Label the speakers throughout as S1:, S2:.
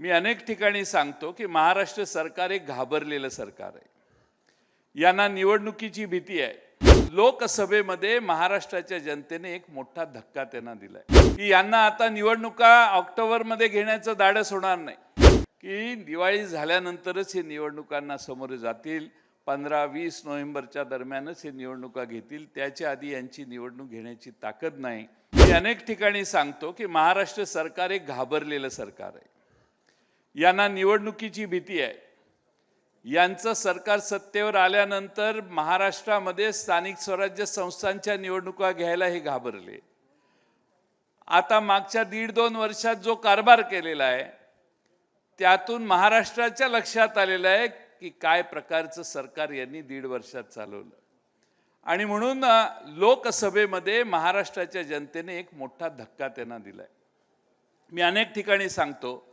S1: मी अनेक ठिकाणी सांगतो की महाराष्ट्र सरकार एक घाबरलेलं सरकार आहे. यांना निवडणुकीची भीती आहे. लोकसभेमध्ये महाराष्ट्राच्या जनतेने एक मोठा धक्का त्यांना दिलाय. की यांना आता निवडणुका ऑक्टोबरमध्ये घेण्याचं धाडस होणार नाही. की दिवाळी झाल्यानंतरच हे निवडणुकांना समोर जातील. पंधरा वीस नोव्हेंबरच्या दरम्यानच हे निवडणुका घेतील. त्याच्या आधी यांची निवडणूक घेण्याची ताकद नाही. मी अनेक ठिकाणी सांगतो की महाराष्ट्र सरकार एक घाबरलेलं सरकार आहे. यांना निवडणुकीची भीती आहे. यांचं सरकार सत्तेवर आल्यानंतर महाराष्ट्रामध्ये स्थानिक स्वराज्य संस्थांच्या निवडणुका घ्यायला हे घाबरले. आता मागच्या दीड दोन वर्षात जो कारभार केलेला आहे त्यातून महाराष्ट्राच्या लक्षात आलेलं आहे की काय प्रकारचं सरकार यांनी दीड वर्षात चालवलं. आणि म्हणून लोकसभेमध्ये महाराष्ट्राच्या जनतेने एक मोठा धक्का त्यांना दिलाय. मी अनेक ठिकाणी सांगतो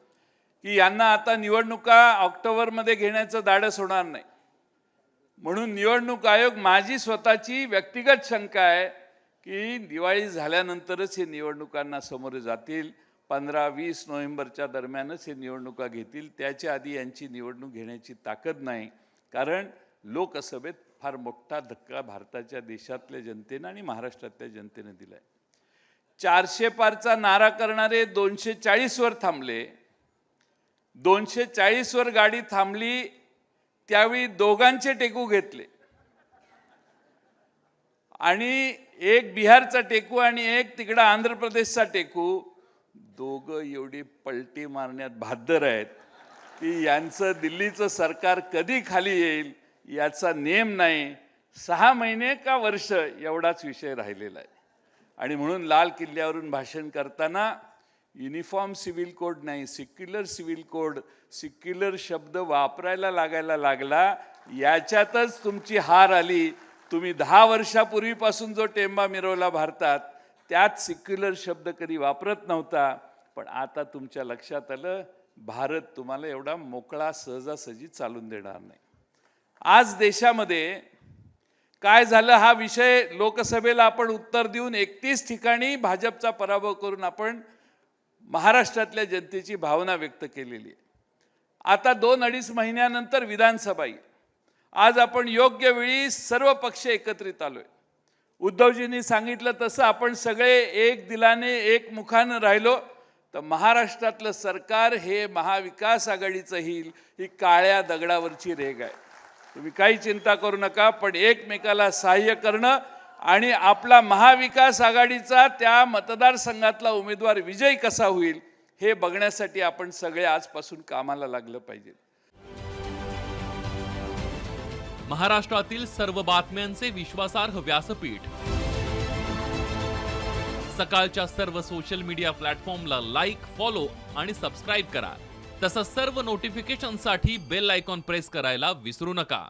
S1: की यांना आता निवडणुका ऑक्टोबरमध्ये घेण्याचं धाडस होणार नाही. म्हणून निवडणूक आयोग माझी स्वतःची व्यक्तिगत शंका आहे की दिवाळी झाल्यानंतरच हे निवडणुकांना समोर जातील. पंधरा वीस नोव्हेंबरच्या दरम्यानच हे निवडणुका घेतील. त्याच्या आधी यांची निवडणूक घेण्याची ताकद नाही. कारण लोकसभेत फार मोठा धक्का भारताच्या देशातल्या जनतेनं आणि महाराष्ट्रातल्या जनतेने दिलाय. चारशे पारचा नारा करणारे दोनशे चाळीसवर थांबले. दोनशे चाळीसवर गाडी थांबली त्यावेळी दोघांचे टेकू घेतले. आणि एक बिहारचा टेकू आणि एक तिकडं आंध्र प्रदेशचा टेकू. दोघं एवढी पलटी मारण्यात भाद्दर आहेत. की यांचं दिल्लीचं सरकार कधी खाली येईल याचा नेम नाही. सहा महिने का वर्ष एवढाच विषय राहिलेला आहे. आणि म्हणून लाल किल्ल्यावरून भाषण करताना युनिफॉर्म सिव्हिल कोड नाही सिक्युलर सिव्हिल कोड सिक्युलर शब्द वापरायला लागायला लागला याच्यातच तुमची हार आली. तुम्ही दहा वर्षापूर्वीपासून जो टेंबा मिरवला भारतात त्यात सिक्युलर शब्द कधी वापरत नव्हता. पण आता तुमच्या लक्षात आलं भारत तुम्हाला एवढा मोकळा सहजासहजी चालून देणार नाही. आज देशामध्ये काय झालं हा विषय लोकसभेला आपण उत्तर देऊन एकतीस ठिकाणी भाजपचा पराभव करून आपण महाराष्ट्रातल्या जनतेची भावना व्यक्त केलेली आहे. आता दोन अडीच महिन्यानंतर विधानसभा येईल. आज आपण योग्य वेळी सर्व पक्ष एकत्रित आलोय. उद्धवजींनी सांगितलं तसं आपण सगळे एक दिलाने एक मुखानं राहिलो तर महाराष्ट्रातलं सरकार हे महाविकास आघाडीचं येईल ही काळ्या दगडावरची रेग आहे. तुम्ही काही चिंता करू नका पण एकमेकाला सहाय्य करणं आणि आपला महाविकास आघाडीचा त्या मतदारसंघातला उमेदवार विजयी कसा होईल हे बघण्यासाठी आपण सगळे आजपासून कामाला लागलं पाहिजे.
S2: महाराष्ट्रातील सर्व बातम्यांचे विश्वासार्ह व्यासपीठ. सकाळच्या सर्व सोशल मीडिया प्लॅटफॉर्मला लाईक फॉलो आणि सबस्क्राईब करा. तसंच सर्व नोटिफिकेशनसाठी बेल आयकॉन प्रेस करायला विसरू नका.